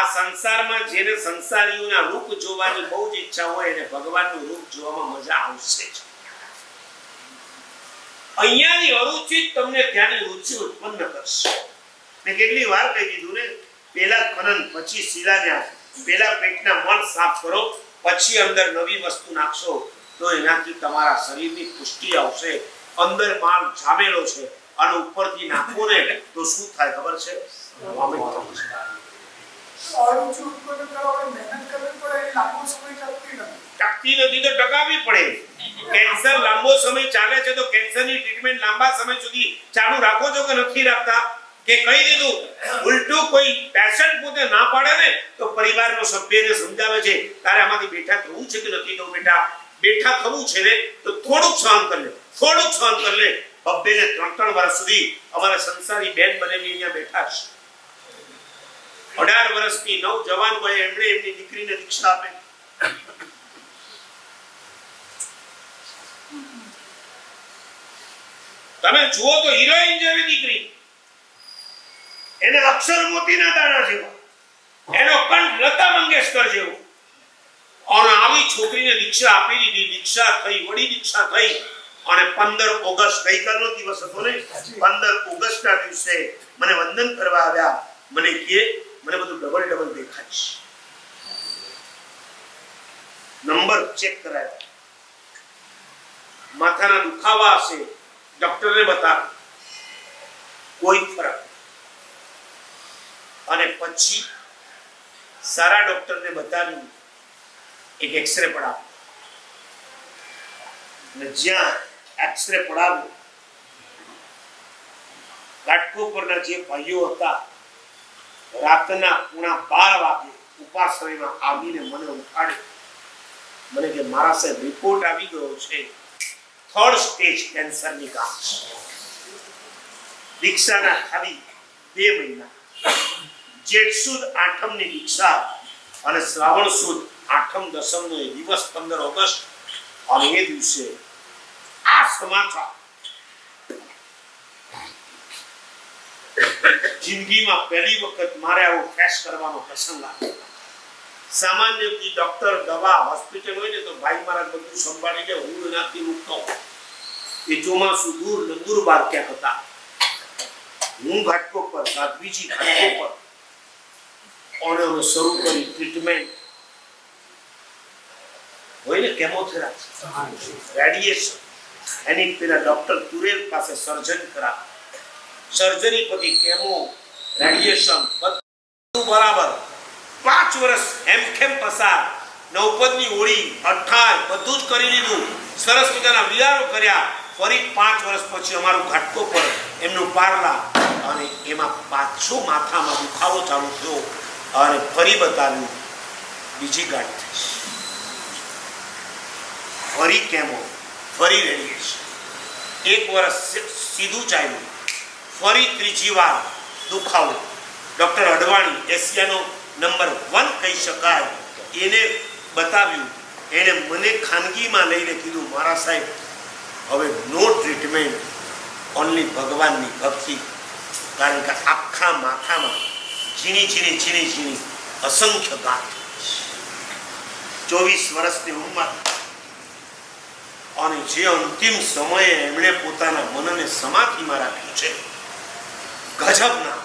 આ સંસારમાં જેને સંસારીઓના રૂપ જોવાની બહુ જ ઈચ્છા હોય એને ભગવાનનું રૂપ જોવામાં મજા આવશે જ. અહીંયાની અરુચિ તમને ત્યાંની રુચિ ઉત્પન્ન કરશે. મેં કેટલી વાર કહી દીધું ને, પેલા ખનન, પછી શિલાન્યાસ, પેલા પેટના મળ સાફ કરો, પછી અંદર નવી વસ્તુ નાખશો, તો એનાથી તમારા શરીરની પુષ્ટિ આવશે. અંદર માલ જામેલો છે, અને ઉપરથી નાખો ને, તો શું થાય ખબર છે? પરિવારનો સભ્યને સમજાવે છે, તારે આમાંથી બેઠા થવું છે કે નથી થવું બેટા? બેઠા થવું છે ને તો થોડુંક સહન કરી થોડુંક સહન કરી લે. બબ્બે ને ત્રણ ત્રણ વર્ષ સુધી અમારા સંસારી બેન બનેલી અહીંયા બેઠા છે. અઢાર વર્ષની નવ જવાન હોય એમણે એમની દીકરીને દીક્ષા આપે. તમે જુઓ તો હિરોઈન જેવી દીકરી. એને અક્ષર મોતીના દાણા જેવો. એનો કંઠ લતા મંગેશકર જેવો. અને આવી છોકરીને દીક્ષા આપી દીધી. દીક્ષા થઈ, વડી દીક્ષા થઈ. અને પંદર ઓગસ્ટ, ગઈકાલનો દિવસ હતો ને? પંદર ઓગસ્ટના દિવસે મને વંદન કરવા આવ્યા. મને કહે મને બધું ડબલ ડબલ દેખાય છે. નંબર ચેક કરાયો. માથાના દુખાવા હશે ડોક્ટરને બતાવ. કોઈ ફરક અને પછી સારા ડોક્ટરને બતાવ્યું એક એક્સરે પડાવ્યો અને જ્યાં એક્સરે પડાવ્યો કાટકો પરના જે ભાઈઓ હતા રાતના પૂણા બાર વાગે ઉપાશ્રયમાં આવીને મને ઉઠાડે મને કે, મારા સાહેબ રિપોર્ટ આવી ગયો છે. થર્ડ સ્ટેજ કેન્સરની ગાંઠ દીક્ષાના ખાલી બે મહિના. જેઠ સુદ આઠમની દીક્ષા અને શ્રાવણ સુદ આઠમ દસમનો એ દિવસ પંદર ઓગસ્ટ અને એ દિવસે આ સમાચાર જિંદગીમાં પહેલી વખત મારે આવો ફેસ કરવાનો પ્રસંગ આવ્યો. સામાન્ય ડોક્ટર દવા હોસ્પિટલ હોય ને તો ભાઈ મારા બધું સંભાળી લે હું એનાથી મૂકતો એ ચોમાસું દૂર નંદુરબાર ક્યાંક હતા. હું ઘાટકો પર સાધ્વીજી ઘાટકો પર અને શરૂ કરી ટ્રીટમેન્ટ હોય ને કેમોથેરાપી રેડિયેશન એની પેલા ડોક્ટર તુરેલ પાસે સર્જન કરા સર્જરી પછી કેમો રેડિયેશન બધું બરાબર. પાંચ વર્ષ એમ કેમ પસાર? નવપદની હોળી અઠાય બધું જ કરી લીધું. સરસ મજાના વિચારો કર્યા. ફરી પાંચ વર્ષ પછી અમારું ઘાટકો પર એમનું પારલા અને એમાં પાછો માથામાં દુખાવો ચાલુ થયો. અને ફરી બતાવ્યું બીજી ગાંઠ થઈ. ફરી કેમો ફરી રેડિયેશન એક વર્ષ સીધું ચાલ્યું. ફરી ત્રીજી વાર દુખાવો. ડોક્ટર અડવાણી એશિયાનો નંબર વન કહી શકાય. એને બતાવ્યું. એણે મને ખાનગીમાં લઈને કીધું, મારા સાહેબ, હવે નો ટ્રીટમેન્ટ ઓનલી ભગવાનની ભક્તિ. કારણ કે આખા માથામાં ઝીણી ઝીણી ઝીણી ઝીણી અસંખ્ય ગાંઠ. ચોવીસ વર્ષની ઉંમર. અને જે અંતિમ સમયે એમણે પોતાના મનને સમાધિમાં રાખ્યું છે. ガチャンな。